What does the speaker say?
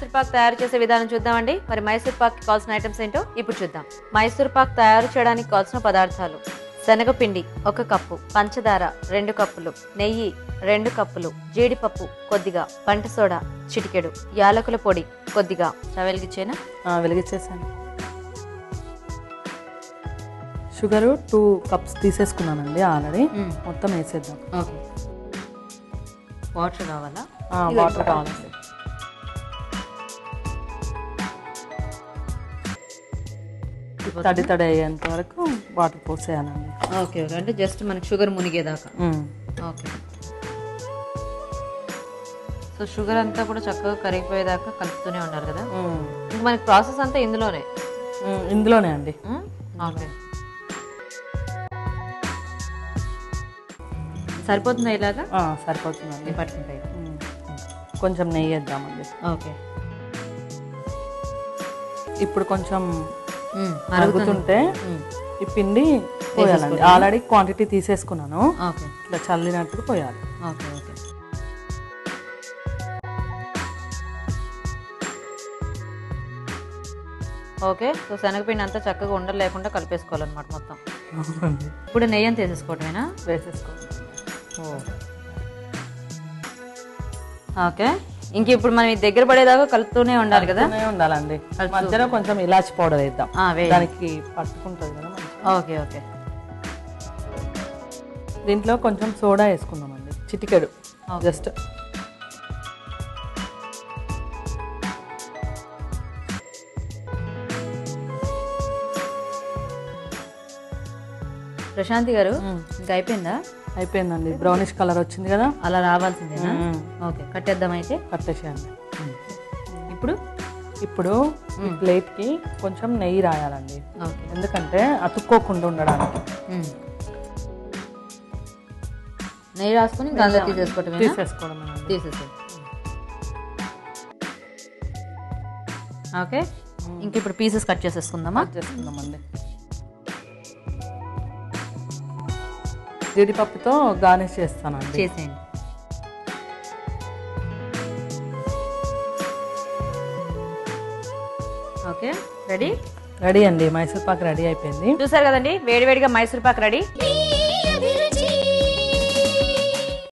పాక్ తయారు చేసే విధానం చూద్దామండి. మరి మైసూర్ పాక్ కావాల్సిన ఐటమ్స్ ఏంటో ఇప్పుడు చూద్దాం. మైసూర్ పాక్ తయారు చేయడానికి కావాల్సిన పదార్థాలు. శనగపిండి ఒక కప్పు పంచదార రెండు కప్పులు నెయ్యి రెండు కప్పులు జీడిపప్పు కొద్దిగా పంట సోడా చిటికెడు యాలకుల పొడి కొద్దిగా. వెలిగించేనా ఆ, వెలిగించేసాను షుగరు టూ కప్స్ తీసేసుకున్నానండి ఆల్రెడీ. మొత్తం వేసేద్దాం. ఓకే. వాటర్ కావాలా? ఆ, వాటర్ కావాలండి. తడి తడి అయ్యేంత వరకు వాటర్ పోసేయాలండి. Okay okay. అంటే జస్ట్ మనకి షుగర్ మునిగేదాకా. ఓకే. సో షుగర్ అంతా కూడా చక్కగా కరిగిపోయేదాకా కలుపుతూనే ఉండాలి కదా? మనకి ప్రాసెస్ అంతా ఇందులోనే. ఇందులోనే అండి? ఓకే. సరిపోతుందా ఇలాగా? సరిపోతుందండి. పట్టుకుంటాయి. కొంచెం నెయ్యి వేద్దామండి. ఓకే. ఇప్పుడు కొంచెం మరుగుతుంటే. ఈ పిండి పోయాలండి. ఆల్రెడీ క్వాంటిటీ తీసేసుకున్నాను. ఓకే. ఇట్లా చల్లినట్టు పోయాలి. Okay okay. ఓకే సో శనగపిండి అంతా చక్కగా ఉండలు లేకుండా కలిపేసుకోవాలన్నమాట మొత్తం. ఇప్పుడు నెయ్యి అంత వేసేసుకోవటమేనా? వేసేసుకోవాలి. ఓకే. ఇంక ఇప్పుడు మనం దగ్గర పడేదాకా కలుపుతూనే ఉండాలి కదా? ఉండాలండి. మధ్యలో కొంచెం ఇలాచి పౌడర్ వేద్దాం. దానికి పట్టుకుంటుంది కదా. Okay okay. దీంట్లో కొంచెం సోడా వేసుకుందామండి. చిటికెడు. జస్ట్ ప్రశాంతి గారు ఇంకా అయిపోయిందా? అయిపోయిందండి. బ్రౌనిష్ కలర్ వచ్చింది కదా? అలా రావాల్సిందేనా. ఓకే కట్టేద్దాం అయితే. కట్టేసేయండి. ఇప్పుడు? ఇప్పుడు ప్లేట్కి కొంచెం నెయ్యి రాయాలండి. ఎందుకంటే అతుక్కోకుండా ఉండడానికి. నెయ్యి రాసుకొని ఇంకా అందులో తీసేసుకోవటమేనా? తీసేసుకోవడమేనండి. తీసేసి ఓకే. ఇంక ఇప్పుడు పీసెస్ కట్ చేసేసుకుందామా? చేసుకుందామండి జీడిపప్పుతో గార్నిష్ చేస్తానండి. చేసేయండి. Okay ready? రెడీ అండి మైసూర్ పాక్ రెడీ అయిపోయింది. చూసారు కదండి వేడివేడిగా మైసూర్ పాక్ రెడీ.